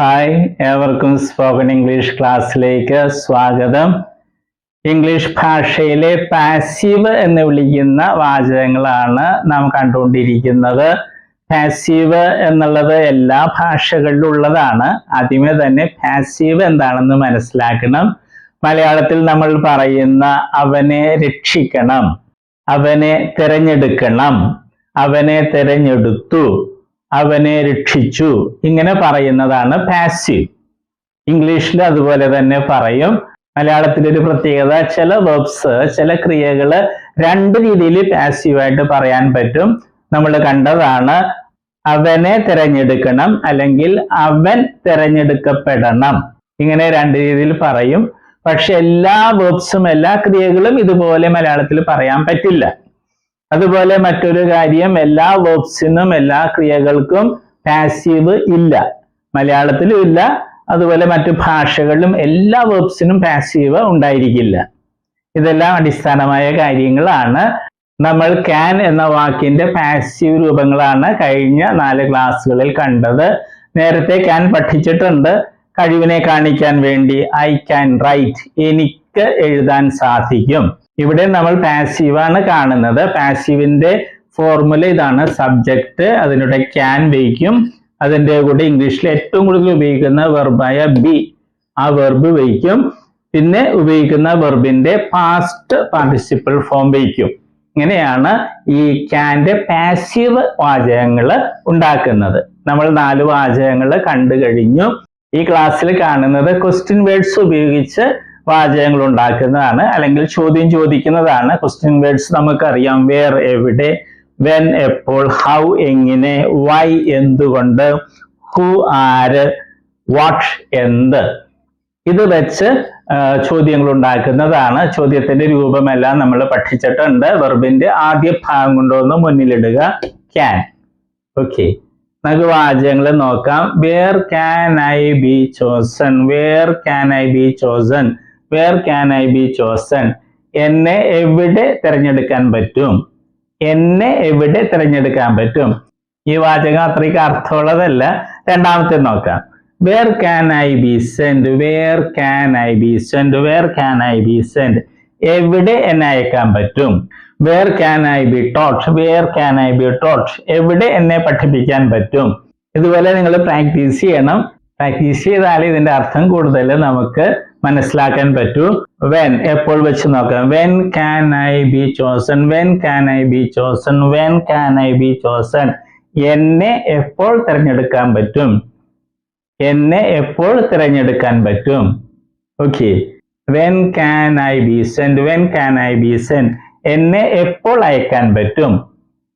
Hi ഏവർക്കും spoken English ക്ലാസ്സിലേക്ക് സ്വാഗതം. ഇംഗ്ലീഷ് ഭാഷയിലെ പാസീവ് എന്ന് വിളിക്കുന്ന വാചകങ്ങളാണ് നാം കണ്ടുകൊണ്ടിരിക്കുന്നത്. പാസീവ് എന്നുള്ളത് എല്ലാ ഭാഷകളിലും ഉള്ളതാണ് ആദ്യമേ തന്നെ പാസീവ് എന്താണെന്ന് മനസ്സിലാക്കണം. മലയാളത്തിൽ നമ്മൾ പറയുന്ന അവനെ രക്ഷിക്കണം അവനെ തിരഞ്ഞെടുക്കണം അവനെ തിരഞ്ഞെടുത്തു. അവനെ രക്ഷിച്ചു. ഇങ്ങനെ പറയുന്നതാണ് പാസീവ് ഇംഗ്ലീഷിൽ അതുപോലെ തന്നെ പറയും. മലയാളത്തിൽ ഒരു പ്രത്യേകത ചില വെർബ്സ് ചില ക്രിയകൾ രണ്ട് രീതിയിൽ പാസീവായിട്ട് പറയാൻ പറ്റും. നമ്മൾ കണ്ടതാണ് അവനെ തിരഞ്ഞെടുക്കണം അല്ലെങ്കിൽ അവൻ തിരഞ്ഞെടുക്കപ്പെടണം. ഇങ്ങനെ രണ്ട് രീതിയിൽ പറയും. പക്ഷെ എല്ലാ വെർബ്സും എല്ലാ ക്രിയകളും ഇതുപോലെ മലയാളത്തിൽ പറയാൻ പറ്റില്ല. അതുപോലെ മറ്റൊരു കാര്യം എല്ലാ വെർബ്സിനും എല്ലാ ക്രിയകൾക്കും പാസീവ് ഇല്ല. മലയാളത്തിലും ഇല്ല. അതുപോലെ മറ്റു ഭാഷകളിലും എല്ലാ വെർബ്സിനും പാസീവ് ഉണ്ടായിരിക്കില്ല. ഇതെല്ലാം അടിസ്ഥാനമായ കാര്യങ്ങളാണ്. നമ്മൾ ക്യാൻ എന്ന വാക്കിന്റെ പാസീവ് രൂപങ്ങളാണ് കഴിഞ്ഞ നാല് ക്ലാസ്സുകളിൽ കണ്ടത്. നേരത്തെ ക്യാൻ പഠിച്ചിട്ടുണ്ട്. കഴിവിനെ കാണിക്കാൻ വേണ്ടി ഐ ക്യാൻ റൈറ്റ് എനിക്ക് എഴുതാൻ സാധിക്കും. ഇവിടെ നമ്മൾ പാസീവാണ് കാണുന്നത്. പാസീവിന്റെ ഫോർമുല ഇതാണ് സബ്ജക്റ്റ് അതിലൂടെ ക്യാൻ വയ്ക്കും അതിന്റെ കൂടെ ഇംഗ്ലീഷിൽ ഏറ്റവും കൂടുതൽ ഉപയോഗിക്കുന്ന വെർബായ ബി ആ വെർബ് വയ്ക്കും പിന്നെ ഉപയോഗിക്കുന്ന വെർബിന്റെ പാസ്റ്റ് പാർട്ടിസിപ്പിൾ ഫോം വയ്ക്കും ഇങ്ങനെയാണ് ഈ ക്യാന്റെ പാസീവ് വാചകങ്ങൾ ഉണ്ടാക്കുന്നത്. നമ്മൾ നാല് വാചകങ്ങൾ കണ്ടു കഴിഞ്ഞു. ഈ ക്ലാസ്സിൽ കാണുന്നത് ക്വസ്റ്റ്യൻ വേർഡ്സ് ഉപയോഗിച്ച് വാചകങ്ങൾ ഉണ്ടാക്കുന്നതാണ് അല്ലെങ്കിൽ ചോദ്യം ചോദിക്കുന്നതാണ്. ക്വസ്റ്റ്യൻ വേർഡ്സ് നമുക്കറിയാം. വേർ എവിടെ വെൻ എപ്പോൾ ഹൗ എങ്ങനെ വൈ എന്തുകൊണ്ട് ഹു ആര് വാട്ട് എന്ത്. ഇത് വെച്ച് ചോദ്യങ്ങൾ ഉണ്ടാക്കുന്നതാണ് ചോദ്യത്തിന്റെ രൂപമെല്ലാം നമ്മൾ പഠിച്ചിട്ടുണ്ട്. വെർബിന്റെ ആദ്യ ഭാഗം കൊണ്ടുവന്ന് മുന്നിലിടുക. ക്യാൻ ഓക്കെ നമുക്ക് വാചകങ്ങൾ നോക്കാം. Where can I be chosen where can I be chosen where can I be chosen എന്നെ എവിടെ തിരഞ്ഞെടുക്കാൻ പറ്റും? എന്നെ എവിടെ തിരഞ്ഞെടുക്കാൻ പറ്റും? ഈ വാചകം അത്രയ്ക്ക് അർത്ഥമുള്ളതല്ല. രണ്ടാമത്തെ നോക്കാം. Where can I be send where can I be send where can I be send എവിടെ എന്നെ അയക്കാൻ പറ്റും? Where can I be taught where can I be taught എവിടെ എന്നെ പഠിപ്പിക്കാൻ പറ്റും? ഇതുപോലെ നിങ്ങൾ പ്രാക്ടീസ് ചെയ്യണം. പ്രാക്ടീസ് ചെയ്താൽ ഇതിന്റെ അർത്ഥം കൂടുതൽ നമുക്ക് മനസ്സിലാക്കാൻ പറ്റൂ. വെൻ എപ്പോൾ വെച്ച് നോക്കാം. When can I be chosen when can I be chosen when can I be chosen എന്നെ എപ്പോൾ തിരഞ്ഞെടുക്കാൻ പറ്റും? എന്നെ എപ്പോൾ തിരഞ്ഞെടുക്കാൻ പറ്റും? Okay when can I be send when can I be send എന്നെ എപ്പോൾ അയക്കാൻ പറ്റും?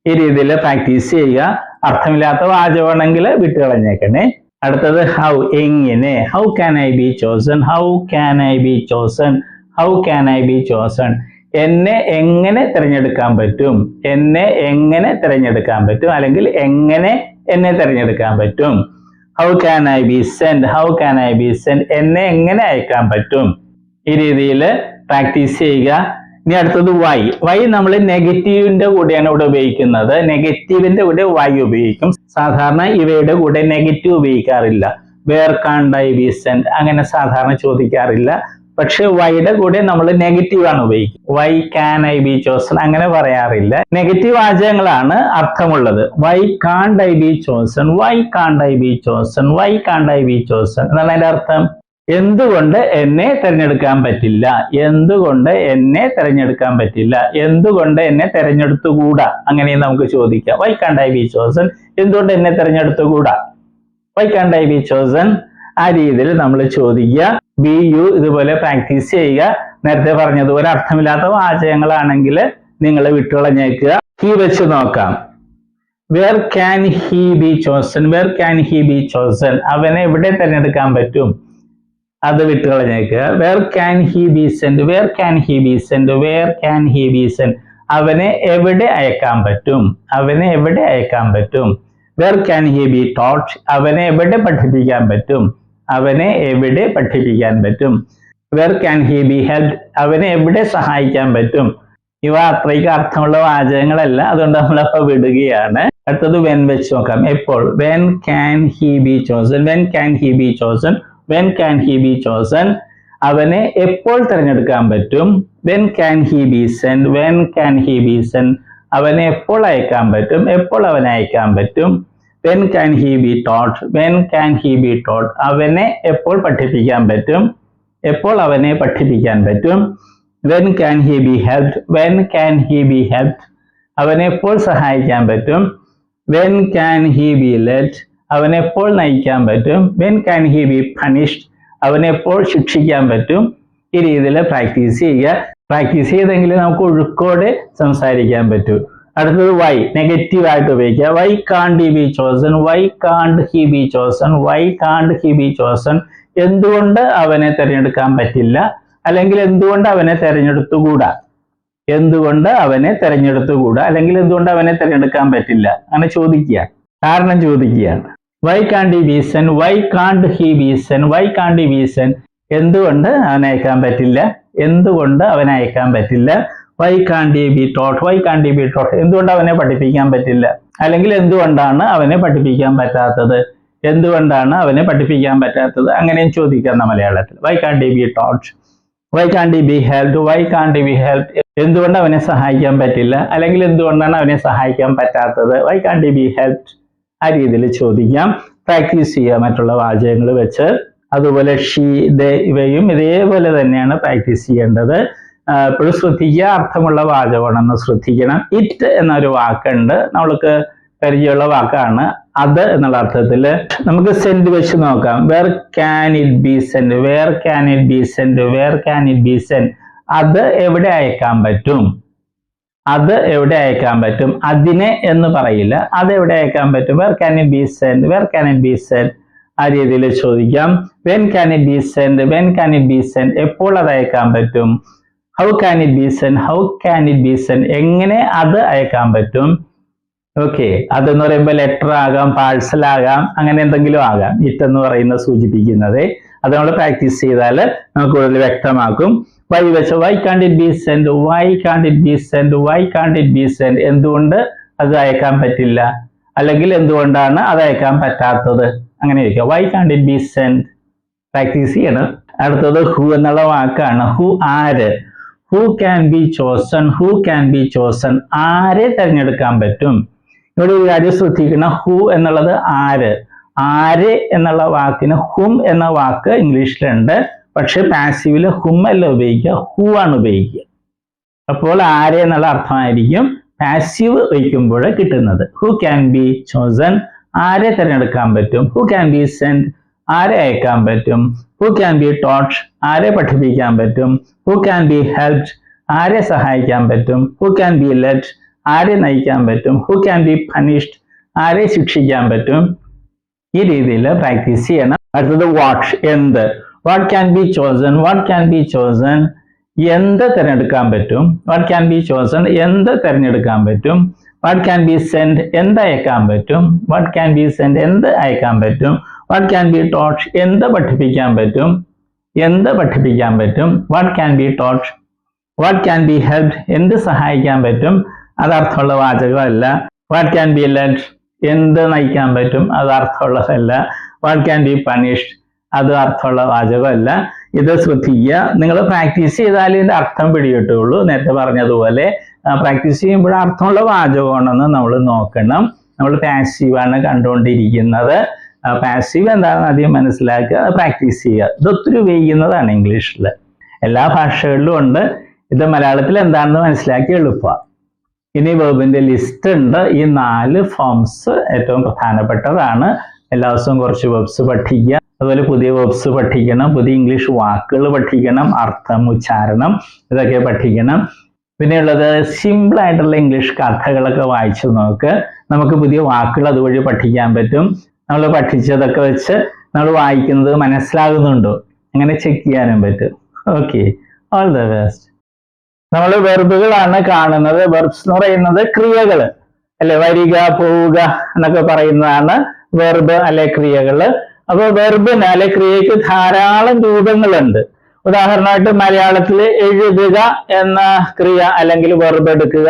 ഈ രീതിയിൽ പ്രാക്ടീസ് ചെയ്യുക. അർത്ഥമില്ലാത്ത വാചകമാണെങ്കിൽ വിട്ടുകളഞ്ഞേക്കണേ. അടുത്തത് ഹൗ എങ്ങനെ? How can I be chosen how can I be chosen how can I be chosen എന്നെ എങ്ങനെ തിരഞ്ഞെടുക്കാൻ പറ്റും? എന്നെ എങ്ങനെ തിരഞ്ഞെടുക്കാൻ പറ്റും? അല്ലെങ്കിൽ എങ്ങനെ എന്നെ തിരഞ്ഞെടുക്കാൻ പറ്റും? How can I be send how can I be send എന്നെ എങ്ങനെ അയക്കാൻ പറ്റും? ഈ രീതിയിൽ പ്രാക്ടീസ് ചെയ്യുക. ഇനി അടുത്തത് വൈ വൈ നമ്മൾ നെഗറ്റീവിന്റെ കൂടെയാണ് ഇവിടെ ഉപയോഗിക്കുന്നത്. നെഗറ്റീവിന്റെ കൂടെ വൈ ഉപയോഗിക്കും. സാധാരണ ഇവയുടെ കൂടെ നെഗറ്റീവ് ഉപയോഗിക്കാറില്ല. വേർ കാൺ ഐ ബി അങ്ങനെ സാധാരണ ചോദിക്കാറില്ല. പക്ഷെ വൈയുടെ കൂടെ നമ്മൾ നെഗറ്റീവ് ആണ് ഉപയോഗിക്കുക why can I be chosen അങ്ങനെ പറയാറില്ല. നെഗറ്റീവ് വാചകങ്ങളാണ് അർത്ഥമുള്ളത്. Why can't I be chosen why can't I be chosen why can't I be chosen എന്നാണ് അതിന്റെ അർത്ഥം. എന്തുകൊണ്ട് എന്നെ തിരഞ്ഞെടുക്കാൻ പറ്റില്ല? എന്തുകൊണ്ട് എന്നെ തിരഞ്ഞെടുക്കാൻ പറ്റില്ല? എന്തുകൊണ്ട് എന്നെ തിരഞ്ഞെടുത്തുകൂടാ? അങ്ങനെ നമുക്ക് ചോദിക്കാം. Y can't I be chosen എന്തുകൊണ്ട് എന്നെ തിരഞ്ഞെടുത്തുകൂടാ? Why can I be chosen ആ രീതിയിൽ നമ്മൾ ചോദിക്കുക. ബി യു ഇതുപോലെ പ്രാക്ടീസ് ചെയ്യുക. നേരത്തെ പറഞ്ഞതുപോലെ അർത്ഥമില്ലാത്ത വാചകങ്ങളാണെങ്കിൽ നിങ്ങൾ വിട്ടുകളഞ്ഞേക്കുക. ഹി വെച്ച് നോക്കാം. Where can he be chosen where can he be chosen അവനെ എവിടെ തിരഞ്ഞെടുക്കാൻ പറ്റും? അത് വിട്ടുകളഞ്ഞേക്കുക. Where can he be send where can he be send where can he be send അവനെ എവിടെ അയക്കാൻ പറ്റും? അവനെ എവിടെ അയക്കാൻ പറ്റും? Where can he be taught അവനെ എവിടെ പഠിപ്പിക്കാൻ പറ്റും? അവനെ എവിടെ പഠിപ്പിക്കാൻ പറ്റും? Where can he be help അവനെ എവിടെ സഹായിക്കാൻ പറ്റും? ഇവ അത്രയ്ക്ക് അർത്ഥമുള്ള വാചകങ്ങളല്ല. അതുകൊണ്ട് നമ്മളപ്പോൾ വിടുകയാണ്. അടുത്തത് വെൻ വെച്ച് നോക്കാം. എപ്പോൾ? When can he be chosen when can he be chosen when can he be chosen അവനെ എപ്പോൾ തിരഞ്ഞെടുക്കാൻ പറ്റും? When can he be send when can he be send അവനെ എപ്പോൾ അയക്കാൻ പറ്റും? എപ്പോൾ അവനെ അയക്കാൻ പറ്റും? When can he be taught when can he be taught അവനെ എപ്പോൾ പഠിപ്പിക്കാൻ പറ്റും? എപ്പോൾ അവനെ പഠിപ്പിക്കാൻ പറ്റും? When can he be help when can he be help അവനെ എപ്പോൾ സഹായിക്കാൻ പറ്റും? When can he be let അവനെ എപ്പോൾ നയിക്കാൻ പറ്റും? When can he be punished അവനെ എപ്പോൾ ശിക്ഷിക്കാൻ പറ്റും? ഈ രീതിയിൽ പ്രാക്ടീസ് ചെയ്യുക. പ്രാക്ടീസ് ചെയ്തെങ്കിൽ നമുക്ക് ഒഴുക്കോടെ സംസാരിക്കാൻ പറ്റൂ. അടുത്തത് വൈ നെഗറ്റീവ് ആയിട്ട് ഉപയോഗിക്കുക. Why can't he be chosen why can't he be chosen why can't he be chosen എന്തുകൊണ്ട് അവനെ തിരഞ്ഞെടുക്കാൻ പറ്റില്ല? അല്ലെങ്കിൽ എന്തുകൊണ്ട് അവനെ തിരഞ്ഞെടുത്തുകൂടാ? എന്തുകൊണ്ട് അവനെ തിരഞ്ഞെടുത്തുകൂടാ? അല്ലെങ്കിൽ എന്തുകൊണ്ട് അവനെ തിരഞ്ഞെടുക്കാൻ പറ്റില്ല? അങ്ങനെ ചോദിക്കുക. കാരണം ചോദിക്കുകയാണ്. Why can't he be sent why can't he be sent why can't he be sent എന്തുകൊണ്ട് അവനെ അയക്കാൻ പറ്റില്ല? എന്തുകൊണ്ട് അവനെ അയക്കാൻ പറ്റില്ല? Y can't he be taught why can't he be taught എന്തുകൊണ്ട് അവനെ പഠിപ്പിക്കാൻ പറ്റില്ല? അല്ലെങ്കിൽ എന്തുകൊണ്ടാണ് അവനെ പഠിപ്പിക്കാൻ പറ്റാത്തത്? എന്തുകൊണ്ടാണ് അവനെ പഠിപ്പിക്കാൻ പറ്റാത്തത്? അങ്ങനെയും ചോദിക്കാം മലയാളത്തിൽ. Why can't he be taught why can't be helped why can't be help എന്തുകൊണ്ട് അവനെ സഹായിക്കാൻ പറ്റില്ല? അല്ലെങ്കിൽ എന്തുകൊണ്ടാണ് അവനെ സഹായിക്കാൻ പറ്റാത്തത്? വൈ കാണ്ട് ബി ഹെൽപ് ആ രീതിയിൽ ചോദിക്കാം. പ്രാക്ടീസ് ചെയ്യുക. മറ്റുള്ള വാചകങ്ങൾ വെച്ച്. അതുപോലെ ഷീ ദേ ഇവയും ഇതേപോലെ തന്നെയാണ് പ്രാക്ടീസ് ചെയ്യേണ്ടത്. എപ്പോഴും ശ്രദ്ധിക്കുക അർത്ഥമുള്ള വാചകമാണെന്ന് ശ്രദ്ധിക്കണം. ഇറ്റ് എന്നൊരു വാക്കുണ്ട്. നമ്മൾക്ക് പരിചയമുള്ള വാക്കാണ് അത് എന്നുള്ള അർത്ഥത്തിൽ നമുക്ക് സെൻഡ് വെച്ച് നോക്കാം. Where can it be send where can it be send where can it be send അത് എവിടെ അയക്കാൻ പറ്റും? അത് എവിടെ അയക്കാൻ പറ്റും? അതിനെ എന്ന് പറയില്ല. അത് എവിടെ അയക്കാൻ പറ്റും? Where can it be send where can it be send ആ രീതിയിൽ ചോദിക്കാം. When can it be send when can it be send എപ്പോൾ അത് അയക്കാൻ പറ്റും? How can it be send how can it be എങ്ങനെ അത് അയക്കാൻ പറ്റും? ഓക്കെ അതെന്ന് പറയുമ്പോൾ ലെറ്റർ ആകാം പാഴ്സൽ ആകാം അങ്ങനെ എന്തെങ്കിലും ആകാം. ഇറ്റ് എന്ന് പറയുന്ന സൂചിപ്പിക്കുന്നത്. അത് നമ്മൾ പ്രാക്ടീസ് ചെയ്താൽ നമുക്ക് കൂടുതൽ വ്യക്തമാക്കും. വൈ വെച്ച് why can't it be send why can't it be send why can't it be send എന്തുകൊണ്ട് അത് അയക്കാൻ പറ്റില്ല? അല്ലെങ്കിൽ എന്തുകൊണ്ടാണ് അത് അയക്കാൻ പറ്റാത്തത്? അങ്ങനെ ഇരിക്കുക Y can't it be send practice ചെയ്യണം. അടുത്തത് ഹു എന്നുള്ള വാക്കാണ്. ഹു ആര്? Who can be chosen who can be chosen ആരെ തിരഞ്ഞെടുക്കാൻ പറ്റും? ഇവിടെ ഒരു കാര്യം ശ്രദ്ധിക്കണം. ഹു എന്നുള്ളത് ആര്? ആര് എന്നുള്ള വാക്കിന് ഹും എന്ന വാക്ക് ഇംഗ്ലീഷിലുണ്ട്. പക്ഷെ പാസീവിൽ ഹും അല്ല ഉപയോഗിക്കുക. ഹു ആണ് ഉപയോഗിക്കുക. അപ്പോൾ ആര് എന്നുള്ള അർത്ഥമായിരിക്കും പാസീവ് വയ്ക്കുമ്പോൾ കിട്ടുന്നത്. ഹു ക്യാൻ ബി ചോസൺ ആരെ തിരഞ്ഞെടുക്കാൻ പറ്റും? ഹു ക്യാൻ ബി സെൻഡ് ആരെ അയക്കാൻ പറ്റും? ഹു ക്യാൻ ബി ടോട്ട് ആരെ പഠിപ്പിക്കാൻ പറ്റും? ഹു ക്യാൻ ബി ഹെൽപ്ഡ് ആരെ സഹായിക്കാൻ പറ്റും? ഹു ക്യാൻ ബി ലെറ്റ് ആരെ നയിക്കാൻ പറ്റും? ഹു ക്യാൻ ബി പണിഷ്ഡ് ആരെ ശിക്ഷിക്കാൻ പറ്റും? ഈ രീതിയിൽ പ്രാക്ടീസ് ചെയ്യണം. അടുത്തത് വാട്ട് എന്ത്? What can be chosen what can be chosen എന്ത് തിരഞ്ഞെടുക്കാൻ പറ്റും? വാട്ട് ക്യാൻ ബി ചോസൺ എന്ത് തിരഞ്ഞെടുക്കാൻ പറ്റും? വാട്ട് ക്യാൻ ബി സെൻഡ് എന്ത് അയക്കാൻ പറ്റും? വാട്ട് ക്യാൻ ബി സെൻഡ് എന്ത് അയക്കാൻ പറ്റും? വാട്ട് ക്യാൻ ബി ടോട്ട് എന്ത് പഠിപ്പിക്കാൻ പറ്റും? എന്ത് പഠിപ്പിക്കാൻ പറ്റും? What can be taught what can be help എന്ത് സഹായിക്കാൻ പറ്റും? അത് അർത്ഥമുള്ള വാചകമല്ല. വാട്ട് ക്യാൻ ബി ലെഡ് എന്ത് നയിക്കാൻ പറ്റും? അത് അർത്ഥമുള്ളതല്ല. വാട്ട് ക്യാൻ ബി പണിഷ്ഡ് അത് അർത്ഥമുള്ള വാചകമല്ല. ഇത് ശ്രദ്ധിക്കുക. നിങ്ങൾ പ്രാക്ടീസ് ചെയ്താൽ ഇതിന്റെ അർത്ഥം പിടികിട്ടുള്ളൂ നേരത്തെ പറഞ്ഞതുപോലെ പ്രാക്ടീസ് ചെയ്യുമ്പോൾ അർത്ഥമുള്ള വാചകമാണെന്ന് നമ്മൾ നോക്കണം. നമ്മൾ പാസീവാണ് കണ്ടുകൊണ്ടിരിക്കുന്നത്. പാസീവ് എന്താണെന്ന് ആദ്യം മനസ്സിലാക്കുക പ്രാക്ടീസ് ചെയ്യുക. ഇതൊത്തിരി ഉപയോഗിക്കുന്നതാണ് ഇംഗ്ലീഷിൽ എല്ലാ ഭാഷകളിലും ഉണ്ട്. ഇത് മലയാളത്തിൽ എന്താണെന്ന് മനസ്സിലാക്കി എളുപ്പമാണ് ഇനി വെർബിന്റെ ലിസ്റ്റ് ഉണ്ട്. ഈ നാല് ഫോംസ് ഏറ്റവും പ്രധാനപ്പെട്ടതാണ്. എല്ലാ ദിവസവും കുറച്ച് വെബ്സ് പഠിക്കുക. അതുപോലെ പുതിയ വെബ്സ് പഠിക്കണം. പുതിയ ഇംഗ്ലീഷ് വാക്കുകൾ പഠിക്കണം. അർത്ഥം ഉച്ചാരണം ഇതൊക്കെ പഠിക്കണം. പിന്നെയുള്ളത് സിമ്പിൾ ആയിട്ടുള്ള ഇംഗ്ലീഷ് കഥകളൊക്കെ വായിച്ചു നോക്ക്. നമുക്ക് പുതിയ വാക്കുകൾ അതുവഴി പഠിക്കാൻ പറ്റും. നമ്മൾ പഠിച്ചതൊക്കെ വെച്ച് നമ്മൾ വായിക്കുന്നത് മനസ്സിലാകുന്നുണ്ടോ? അങ്ങനെ ചെക്ക് ചെയ്യാനും പറ്റും? ഓക്കെ ഓൾ ദ ബെസ്റ്റ് നമ്മൾ വെർബുകളാണ് കാണുന്നത്. വെർബ്സ് എന്ന് പറയുന്നത് ക്രിയകൾ അല്ലെ? വരിക പോവുക എന്നൊക്കെ പറയുന്നതാണ് വെർബ് അല്ലെ ക്രിയകൾ. അപ്പൊ വെർബിന് അല്ലെ ക്രിയക്ക് ധാരാളം രൂപങ്ങളുണ്ട്. ഉദാഹരണമായിട്ട് മലയാളത്തിൽ എഴുതുക എന്ന ക്രിയ അല്ലെങ്കിൽ വെർബ് എടുക്കുക.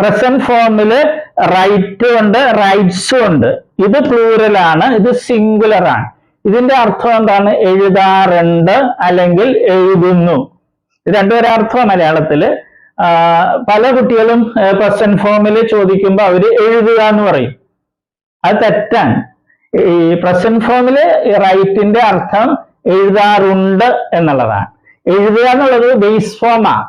പ്രസന്റ് ഫോമിൽ റൈറ്റ് ഉണ്ട് റൈറ്റ്സും ഉണ്ട്. ഇത് പ്ലൂരലാണ് ഇത് സിംഗുലർ ആണ്. ഇതിന്റെ അർത്ഥം എന്താണ്? എഴുതാറുണ്ട് അല്ലെങ്കിൽ എഴുതുന്നു. രണ്ടുപേരെ അർത്ഥം മലയാളത്തിൽ. ആ, പല കുട്ടികളും പ്രസന്റ് ഫോമിൽ ചോദിക്കുമ്പോൾ അവർ എഴുതുക എന്ന് പറയും. അത് തെറ്റാണ്. ഈ പ്രസന്റ് ഫോമിൽ റൈറ്റിന്റെ അർത്ഥം എഴുതാറുണ്ട് എന്നുള്ളതാണ്. എഴുതുക എന്നുള്ളത് ബേസ് ഫോമാ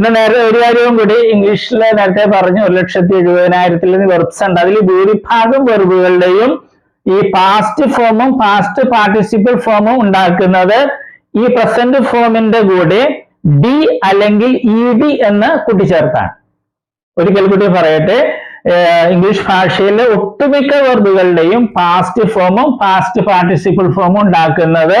പിന്നെ നേരെ ഒരു കാര്യവും കൂടി ഇംഗ്ലീഷിൽ നേരത്തെ പറഞ്ഞു ഒരു ലക്ഷത്തി എഴുപതിനായിരത്തിൽ വെർബ്സ് ഉണ്ട് അതിൽ ഭൂരിഭാഗം വെർബുകളുടെയും ഈ പാസ്റ്റ് ഫോമും പാസ്റ്റ് പാർട്ടിസിപ്പിൾ ഫോമും ഉണ്ടാക്കുന്നത് ഈ പ്രസന്റ് ഫോമിന്റെ കൂടെ ഡി അല്ലെങ്കിൽ ഇ ഡി എന്ന് കൂട്ടിച്ചേർത്താണ്. ഒരിക്കൽ കൂടി പറയട്ടെ ഇംഗ്ലീഷ് ഭാഷയിലെ ഒട്ടുമിക്ക വെർബുകളുടെയും പാസ്റ്റ് ഫോമും പാസ്റ്റ് പാർട്ടിസിപ്പിൾ ഫോമും ഉണ്ടാക്കുന്നത്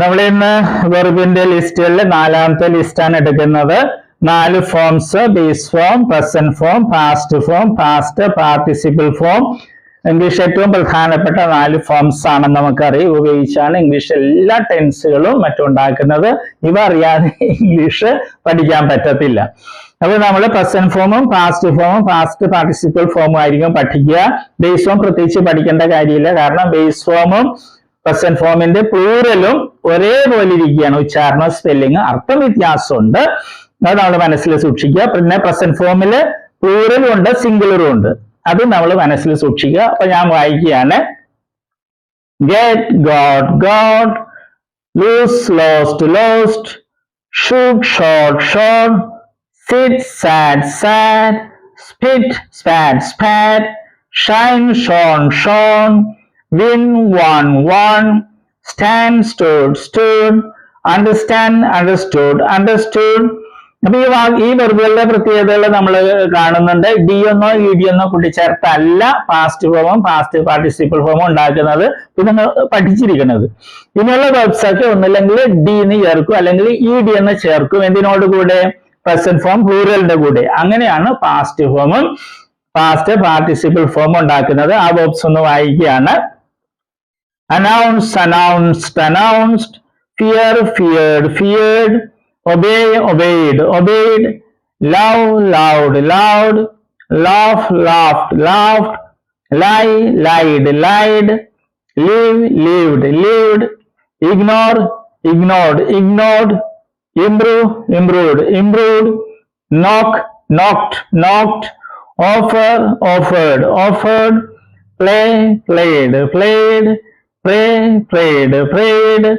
നമ്മൾ ഇന്ന് വെർബിന്റെ ലിസ്റ്റുകളിൽ നാലാമത്തെ ലിസ്റ്റാണ് എടുക്കുന്നത്. നാല് forms base form present form past form past participle form English ഏറ്റവും പ്രധാനപ്പെട്ട നാല് ഫോംസ് ആണെന്ന് നമുക്കറിയാം. ഉപയോഗിച്ചാണ് ഇംഗ്ലീഷ് എല്ലാ ടെൻസുകളും മറ്റും ഉണ്ടാക്കുന്നത് ഇവ അറിയാതെ ഇംഗ്ലീഷ് പഠിക്കാൻ പറ്റത്തില്ല. അപ്പോൾ നമ്മൾ പ്രസന്റ് ഫോമും പാസ്റ്റ് ഫോമും പാസ്റ്റ് പാർട്ടിസിപ്പിൾ ഫോമും ആയിരിക്കും പഠിക്കുക. ബേസ് ഫോം പ്രത്യേകിച്ച് പഠിക്കേണ്ട കാര്യമില്ല. കാരണം ബേസ് ഫോമും പ്രസന്റ് ഫോമിന്റെ പ്ലൂറലും ഒരേപോലെ ഇരിക്കുകയാണ്. ഉച്ചാരണം സ്പെല്ലിംഗ് അർത്ഥം വ്യത്യാസമുണ്ട്. അത് നമ്മൾ മനസ്സിൽ സൂക്ഷിക്കുക. പിന്നെ പ്രസന്റ് ഫോമിൽ പ്ലൂറലും ഉണ്ട് സിംഗുലറും ഉണ്ട്. അത് നമ്മൾ മനസ്സിൽ സൂക്ഷിക്കുക. അപ്പൊ ഞാൻ വായിക്കുകയാണ്. Get got got lose lost lost shoot shot shot sit sat sat spit spat spat shine shone shone win won won stand stood stood understand understood understood. അപ്പൊ ഈ വാ ഈ വെറുതെ പ്രത്യേകതകൾ നമ്മൾ കാണുന്നുണ്ട്. ഡി എന്നോ ഇ ഡി എന്നോ കൂട്ടിച്ചേർത്തല്ല പാസ്റ്റ് ഫോമും പാസ്റ്റ് പാർട്ടിസിപ്പിൾ ഫോമും ഉണ്ടാക്കുന്നത്. ഇത് നിങ്ങൾ പഠിച്ചിരിക്കുന്നത്. ഇനിയുള്ള വെബ്സൈറ്റ് ഒന്നില്ലെങ്കിൽ ഡി എന്ന് ചേർക്കും അല്ലെങ്കിൽ ഇ ഡി എന്ന് ചേർക്കും. എന്തിനോട് കൂടെ? പ്രസന്റ് ഫോം പ്ലൂറലിന്റെ കൂടെ. അങ്ങനെയാണ് പാസ്റ്റ് ഫോമും പാസ്റ്റ് പാർട്ടിസിപ്പിൾ ഫോമും ഉണ്ടാക്കുന്നത്. ആ verbs ഒന്ന് വായിക്കുകയാണ്. Announced, announced, announced, fear, feared, feared, obey, obeyed, obeyed, love, loved, loved, laugh, laughed, laughed, lie, lied, lied, live, lived, lived, ignore, ignored, ignored, improve, improved, improved, knock, knocked, knocked, offer, offered, offered, play, played, played, pray, prayed, prayed,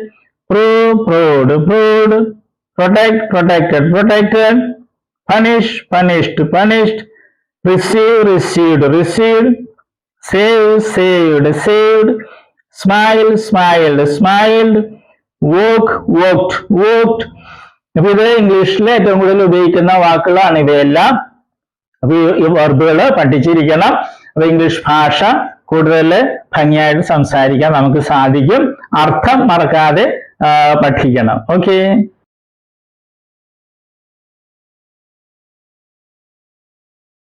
Pro, proved, proved, protect, protected, protected, punish, punished, punished, receive, received, received, save, saved, saved, smile, smiled, smiled, walk, walked, walked. അപ്പൊ ഇത് ഇംഗ്ലീഷിൽ ഏറ്റവും കൂടുതൽ ഉപയോഗിക്കുന്ന വാക്കുകളാണ് ഇവയെല്ലാം അപ്പൊ ഈ വെർബുകൾ പഠിച്ചിരിക്കണം അപ്പൊ ഇംഗ്ലീഷ് ഭാഷ കൂടുതൽ ഭംഗിയായിട്ട് സംസാരിക്കാൻ നമുക്ക് സാധിക്കും. അർത്ഥം മറക്കാതെ പഠിക്കണം ഓക്കെ